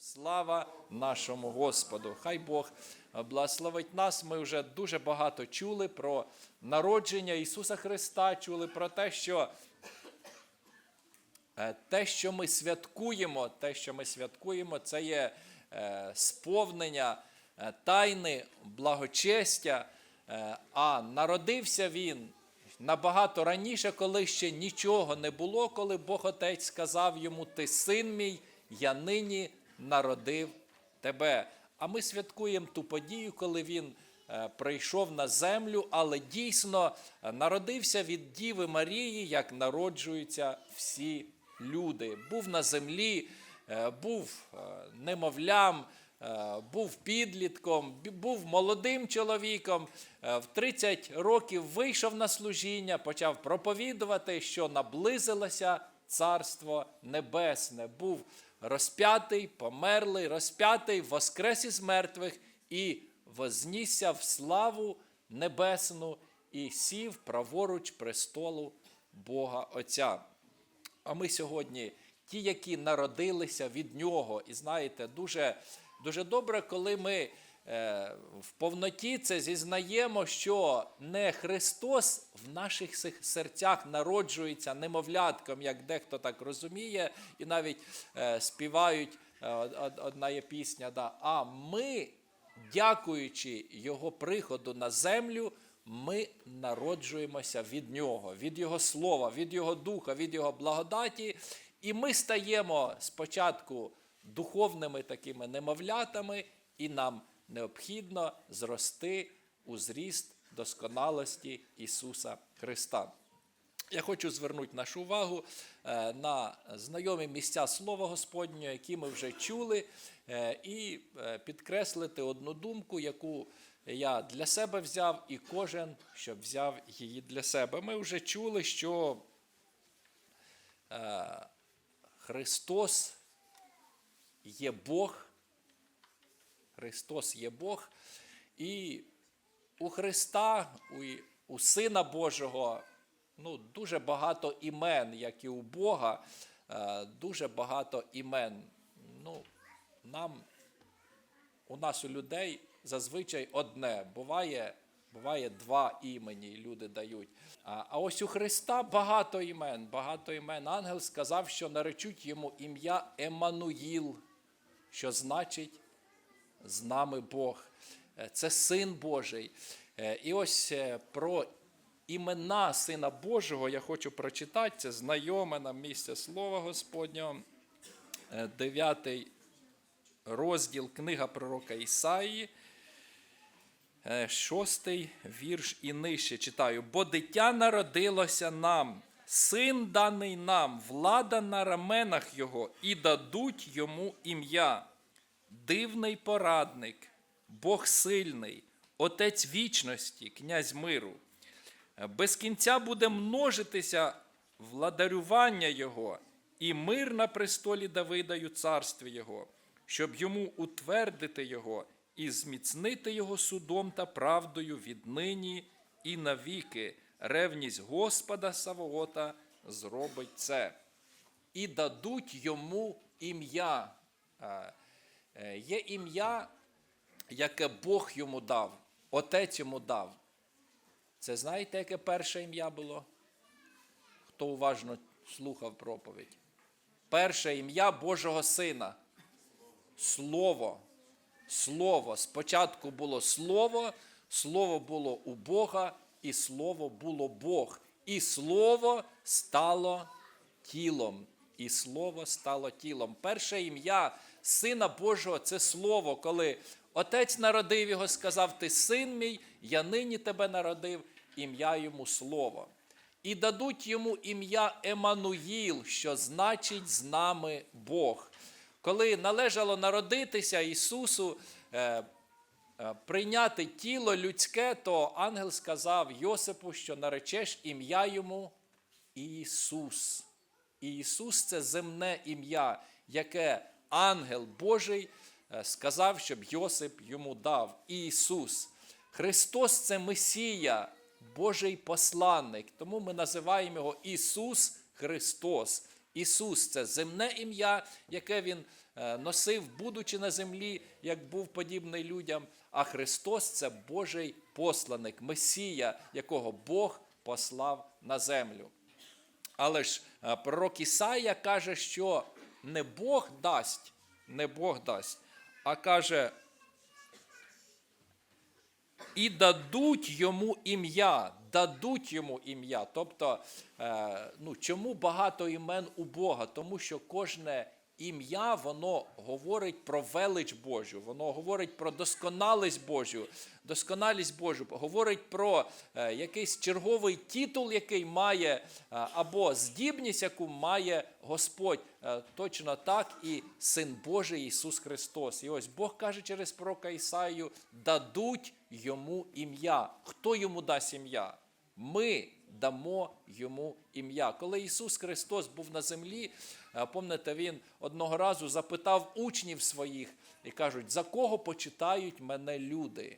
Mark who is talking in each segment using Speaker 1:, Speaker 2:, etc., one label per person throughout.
Speaker 1: Слава нашому Господу! Хай Бог благословить нас. Ми вже дуже багато чули про народження Ісуса Христа, чули про те, що е, те, що ми святкуємо, те, що ми святкуємо, це є е, сповнення е, тайни благочестя. А народився він набагато раніше, коли ще нічого не було, коли Бог Отець сказав йому: Ти син мій, я нині народив тебе. А ми святкуємо ту подію, коли він е, прийшов на землю, але дійсно е, народився від Діви Марії, як народжуються всі люди. Був на землі, е, був немовлям, був підлітком, був молодим чоловіком. В 30 років вийшов на служіння, почав проповідувати, що наблизилося Царство Небесне. Був розп'ятий, померлий, розп'ятий, воскрес із мертвих і вознісся в славу небесну і сів праворуч престолу Бога Отця. А ми сьогодні ті, які народилися від нього. І знаєте, дуже, дуже добре, коли ми в повноті це зізнаємо, що не Христос в наших серцях народжується немовлятком, як дехто так розуміє, і навіть е, співають е, од- од- одна є пісня. Да, а ми, дякуючи Його приходу на землю, ми народжуємося від Нього, від Його Слова, від Його Духа, від Його благодаті, і ми стаємо спочатку духовними такими немовлятами, і нам необхідно зрости у зріст досконалості Ісуса Христа. Я хочу звернути нашу увагу е, на знайомі місця Слова Господнього, які ми вже чули, е, і е, підкреслити одну думку, яку я для себе взяв, і кожен, щоб взяв її для себе. Ми вже чули, що Христос є Бог, Христос є Бог, і у Христа, у, у Сина Божого, ну, дуже багато імен, як і у Бога, е, дуже багато імен. Ну, нам, у нас у людей зазвичай одне. Буває, буває два імені люди дають. А, а ось у Христа багато імен, багато імен. Ангел сказав, що наречуть йому ім'я Еммануїл, що значить з нами Бог. Е, Це Син Божий. Е, І ось е, про імена Сина Божого я хочу прочитати. Це знайоме нам місце Слова Господнього. Е, Дев'ятий розділ книга пророка Ісаї. Шостий вірш і нижче читаю. Бо дитя народилося нам, син даний нам, влада на раменах його, і дадуть йому ім'я. Дивний порадник, Бог сильний, Отець вічності, князь миру. Е, Без кінця буде множитися владарювання Його, і мир на престолі Давидаю царстві Його, щоб йому утвердити Його і зміцнити Його судом та правдою віднині і навіки. Ревність Господа Савоота зробить це. І дадуть йому ім'я. Е, Є ім'я, яке Бог йому дав, Отець йому дав. Це знаєте, яке перше ім'я було? Хто уважно слухав проповідь? Перше ім'я Божого Сина. Слово. Слово. Спочатку було Слово, Слово було у Бога, і Слово було Бог. І Слово стало тілом. І Слово стало тілом. Перше ім'я Сина Божого це Слово, коли Отець народив його, сказав: Ти син мій, я нині тебе народив, ім'я йому Слово. І дадуть йому ім'я Емануїл, що значить з нами Бог. Коли належало народитися Ісусу, е, е, прийняти тіло людське, то ангел сказав Йосипу, що наречеш ім'я йому Ісус. І Ісус це земне ім'я, яке ангел Божий е, сказав, щоб Йосип йому дав. Ісус. Христос це Месія, Божий посланник. Тому ми називаємо його Ісус Христос. Ісус це земне ім'я, яке Він е, носив, будучи на землі, як був подібний людям. А Христос це Божий посланик, Месія, якого Бог послав на землю. Але ж е, пророк Ісая каже, що не Бог дасть, не Бог дасть, а каже, і дадуть йому ім'я, дадуть йому ім'я. Тобто, е, ну, чому багато імен у Бога? Тому що кожне ім'я, воно говорить про велич Божу, воно говорить про досконалість Божу, досконалість Божу, говорить про е, якийсь черговий титул, який має, е, або здібність, яку має Господь. Е, точно так і Син Божий Ісус Христос. І ось Бог каже через пророка Ісаю, дадуть йому ім'я. Хто йому дасть ім'я? Ми дамо йому ім'я. Коли Ісус Христос був на землі, е, пам'ятаєте, Він одного разу запитав учнів своїх і кажуть, за кого почитають мене люди?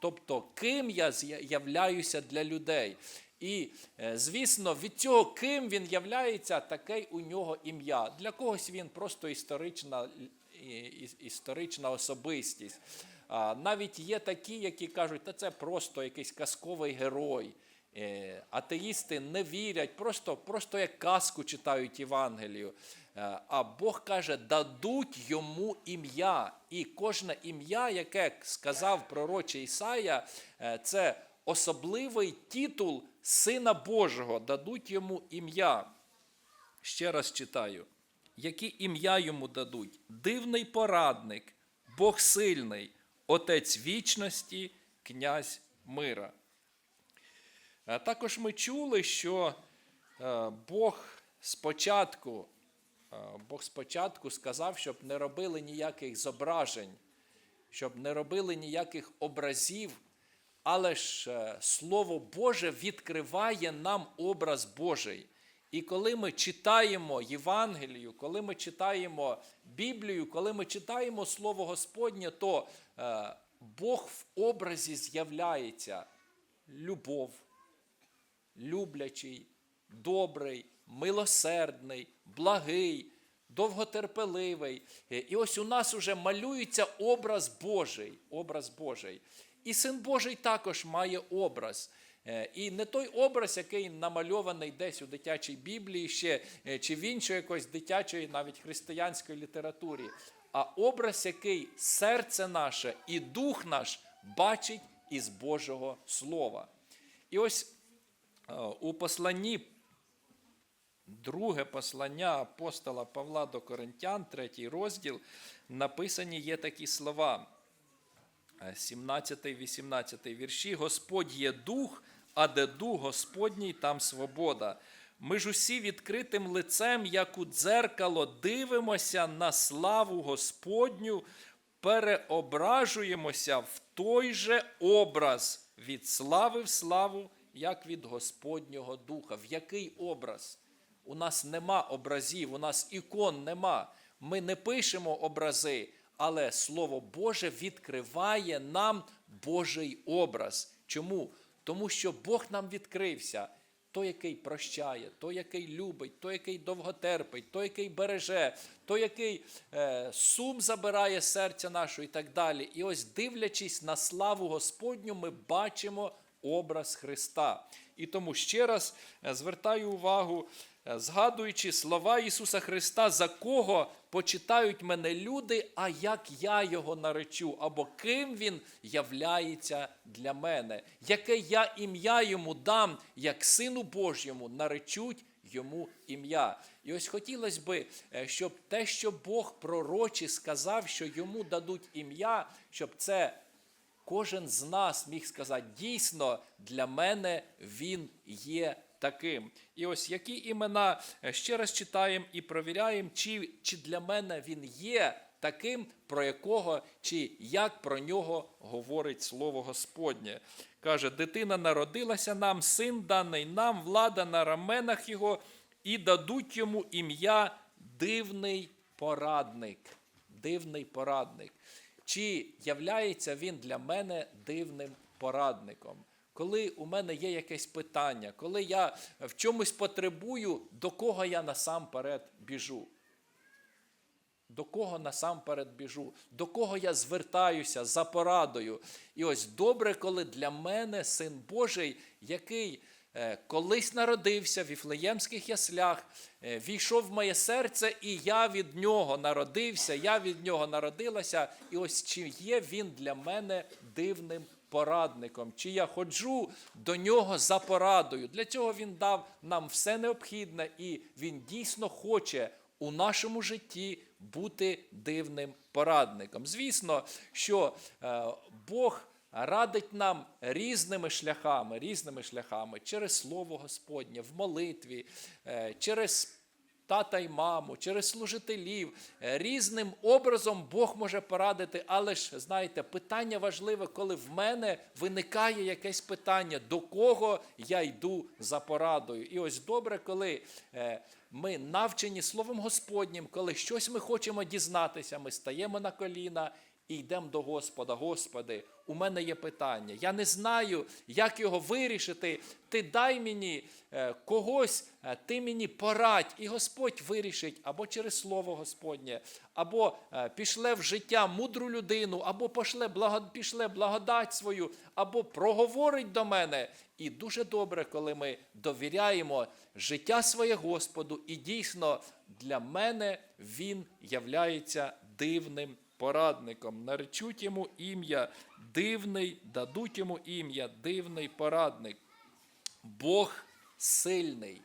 Speaker 1: Тобто, ким я являюся для людей. І, е, звісно, від цього, ким він являється, таке у нього ім'я. Для когось він просто історична, історична особистість. Навіть є такі, які кажуть, та це просто якийсь казковий герой. Е, Атеїсти не вірять, просто, просто як казку читають Євангелію. Е, А Бог каже, дадуть йому ім'я. І кожне ім'я, яке сказав пророче Ісая, е, це особливий титул Сина Божого. Дадуть йому ім'я. Ще раз читаю. Які ім'я йому дадуть? Дивний порадник, Бог сильний, Отець вічності, князь мира. Е, Також ми чули, що е, Бог спочатку, е, Бог спочатку сказав, щоб не робили ніяких зображень, щоб не робили ніяких образів, але ж Слово Боже відкриває нам образ Божий. І коли ми читаємо Євангелію, коли ми читаємо Біблію, коли ми читаємо Слово Господнє, то Бог в образі з'являється любов, люблячий, добрий, милосердний, благий, довготерпеливий. Е, І ось у нас уже малюється образ Божий. Образ Божий. І син Божий також має образ. Е, І не той образ, який намальований десь у дитячій Біблії ще, е, чи в іншій якоїсь дитячої, навіть християнської літературі, а образ, який серце наше і дух наш бачить із Божого Слова. І ось у посланні, друге послання апостола Павла до Коринтян, третій розділ, написані є такі слова. 17-18 вірші. Господь є дух, а де дух Господній, там свобода. Ми ж усі відкритим лицем, як у дзеркало, дивимося на славу Господню, переображуємося в той же образ від слави в славу, як від Господнього Духа. В який образ? У нас нема образів, у нас ікон нема. Ми не пишемо образи, але Слово Боже відкриває нам Божий образ. Чому? Тому що Бог нам відкрився. Той, який прощає, той, який любить, той, який довготерпить, той, який береже, той, який е, сум забирає серця нашого і так далі. І ось, дивлячись на славу Господню, ми бачимо образ Христа. І тому ще раз е, звертаю увагу, е, згадуючи слова Ісуса Христа, за кого почитають мене люди, а як я його наречу, або ким він являється для мене, яке я ім'я йому дам, як Сину Божому наречуть йому ім'я. І ось хотілося би, е, щоб те, що Бог пророчі сказав, що йому дадуть ім'я, щоб це кожен з нас міг сказати, дійсно, для мене він є таким. І ось які імена е, ще раз читаємо і провіряємо, чи, чи для мене він є таким, про якого, чи як про нього говорить Слово Господнє. Каже, дитина народилася нам, син даний нам, влада на раменах його, і дадуть йому ім'я дивний порадник. Дивний порадник. Чи являється він для мене дивним порадником? Коли у мене є якесь питання, коли я в чомусь потребую, до кого я насамперед біжу? До кого насамперед біжу, до кого я звертаюся за порадою. І ось добре, коли для мене син Божий, який колись народився в Віфлеємських яслях, е, війшов в моє серце, і я від нього народився, я від нього народилася. І ось чи є він для мене дивним порадником, чи я ходжу до нього за порадою. Для цього він дав нам все необхідне, і він дійсно хоче у нашому житті бути дивним порадником. Звісно, що е, Бог радить нам різними шляхами, різними шляхами через Слово Господнє, в молитві, е, через тата й маму, через служителів. Е, Різним образом Бог може порадити, але ж знаєте, питання важливе, коли в мене виникає якесь питання, до кого я йду за порадою. І ось добре, коли е, ми навчені Словом Господнім, коли щось ми хочемо дізнатися, ми стаємо на коліна. І йдемо до Господа, Господи, у мене є питання. Я не знаю, як його вирішити. Ти дай мені е, когось, е, ти мені порадь, і Господь вирішить або через Слово Господнє, або е, пішле в життя мудру людину, або пошле пішле благодать свою, або проговорить до мене. І дуже добре, коли ми довіряємо життя своє Господу, і дійсно для мене він являється дивним порадником. Наречуть йому ім'я дивний, дадуть йому ім'я дивний порадник. Бог сильний.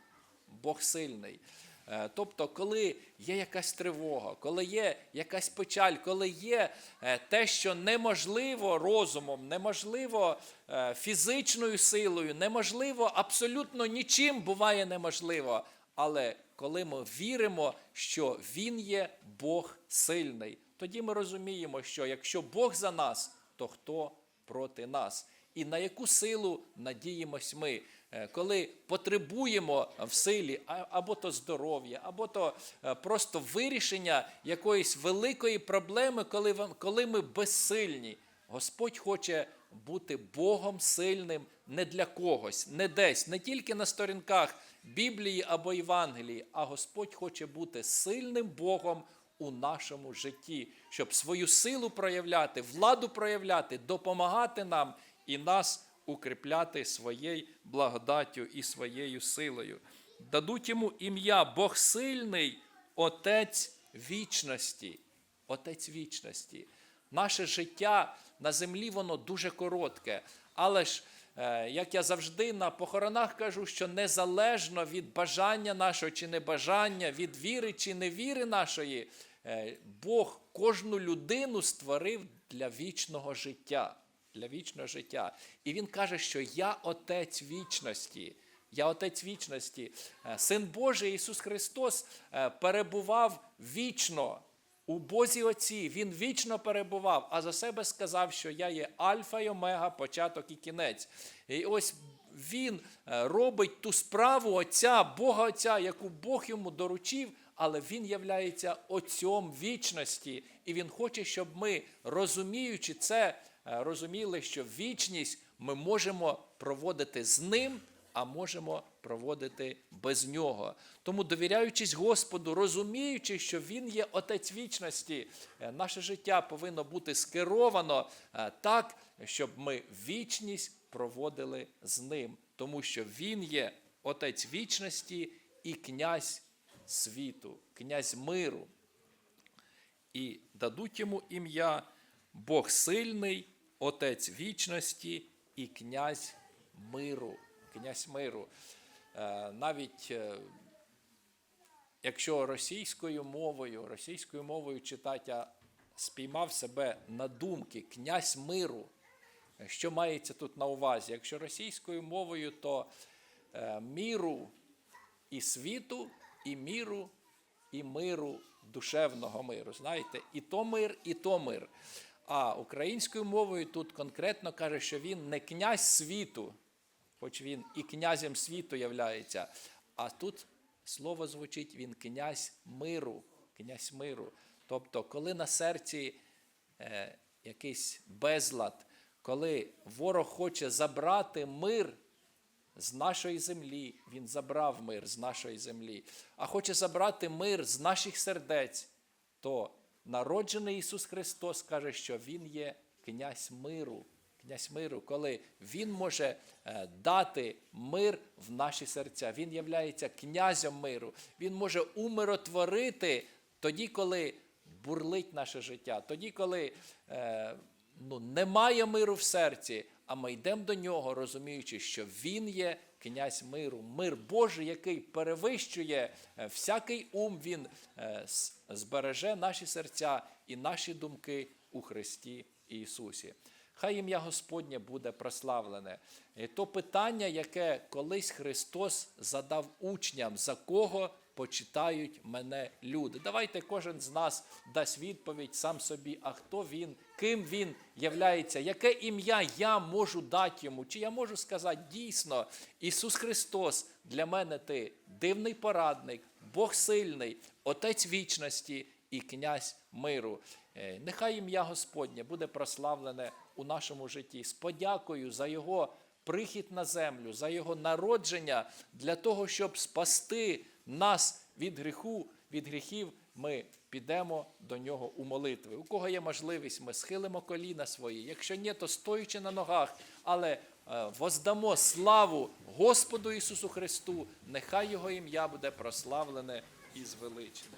Speaker 1: Бог сильний. Е, Тобто, коли є якась тривога, коли є якась печаль, коли є е, те, що неможливо розумом, неможливо е, фізичною силою, неможливо абсолютно нічим буває неможливо. Але коли ми віримо, що Він є Бог сильний, тоді ми розуміємо, що якщо Бог за нас, то хто проти нас? І на яку силу надіємось ми, Е, коли потребуємо в силі або то здоров'я, або то е, просто вирішення якоїсь великої проблеми, коли, коли ми безсильні. Господь хоче бути Богом сильним не для когось, не десь, не тільки на сторінках Біблії або Євангелії, а Господь хоче бути сильним Богом у нашому житті, щоб свою силу проявляти, владу проявляти, допомагати нам і нас укріпляти своєю благодаттю і своєю силою. Дадуть йому ім'я Бог сильний, Отець вічності. Отець вічності. Наше життя на землі воно дуже коротке. Але ж, як я завжди на похоронах кажу, що незалежно від бажання нашого чи небажання, від віри чи невіри нашої, е, Бог кожну людину створив для вічного життя. Для вічного життя. І він каже, що я отець вічності. Я отець вічності. Е, Син Божий Ісус Христос е, перебував вічно у Бозі Отці. Він вічно перебував, а за себе сказав, що я є Альфа і Омега, початок і кінець. І ось він е, робить ту справу Отця, Бога Отця, яку Бог йому доручив, але він являється Отцем вічності. І він хоче, щоб ми, розуміючи це, е, розуміли, що вічність ми можемо проводити з ним, а можемо проводити без нього. Тому, довіряючись Господу, розуміючи, що Він є Отець вічності, е, наше життя повинно бути скеровано е, так, щоб ми вічність проводили з ним, тому що Він є Отець вічності і князь світу, князь миру. І дадуть йому ім'я Бог сильний, Отець вічності і князь миру. Князь миру. Е, Навіть е, якщо російською мовою, російською мовою читати, я спіймав себе на думки князь миру. Що мається тут на увазі? Якщо російською мовою, то е, міру і світу, і міру, і миру, душевного миру. Знаєте, і то мир, і то мир. А українською мовою тут конкретно каже, що він не князь світу, хоч він і князем світу являється. А тут слово звучить він князь миру, князь миру. Тобто, коли на серці е, якийсь безлад, коли ворог хоче забрати мир з нашої землі, він забрав мир з нашої землі, а хоче забрати мир з наших сердець, то народжений Ісус Христос каже, що Він є князь миру. Князь миру, коли Він може е, дати мир в наші серця. Він являється князем миру. Він може умиротворити тоді, коли бурлить наше життя, тоді, коли е, ну, немає миру в серці, а ми йдемо до нього, розуміючи, що Він є князь миру, мир Божий, який перевищує е, всякий ум, він збереже наші серця і наші думки у Христі Ісусі. Хай ім'я Господнє буде прославлене. І то питання, яке колись Христос задав учням, за кого почитають мене люди. Давайте кожен з нас дасть відповідь сам собі, а хто він, ким він являється, яке ім'я я можу дати йому, чи я можу сказати дійсно, Ісус Христос для мене ти дивний порадник, Бог сильний, Отець вічності і князь миру. Е, Нехай ім'я Господнє буде прославлене у нашому житті з подякою за Його прихід на землю, за Його народження для того, щоб спасти нас від гріху, від гріхів. Ми підемо до нього у молитви. У кого є можливість, ми схилимо коліна свої. Якщо ні, то стоючи на ногах, але е, воздамо славу Господу Ісусу Христу. Нехай Його ім'я буде прославлене і звеличене.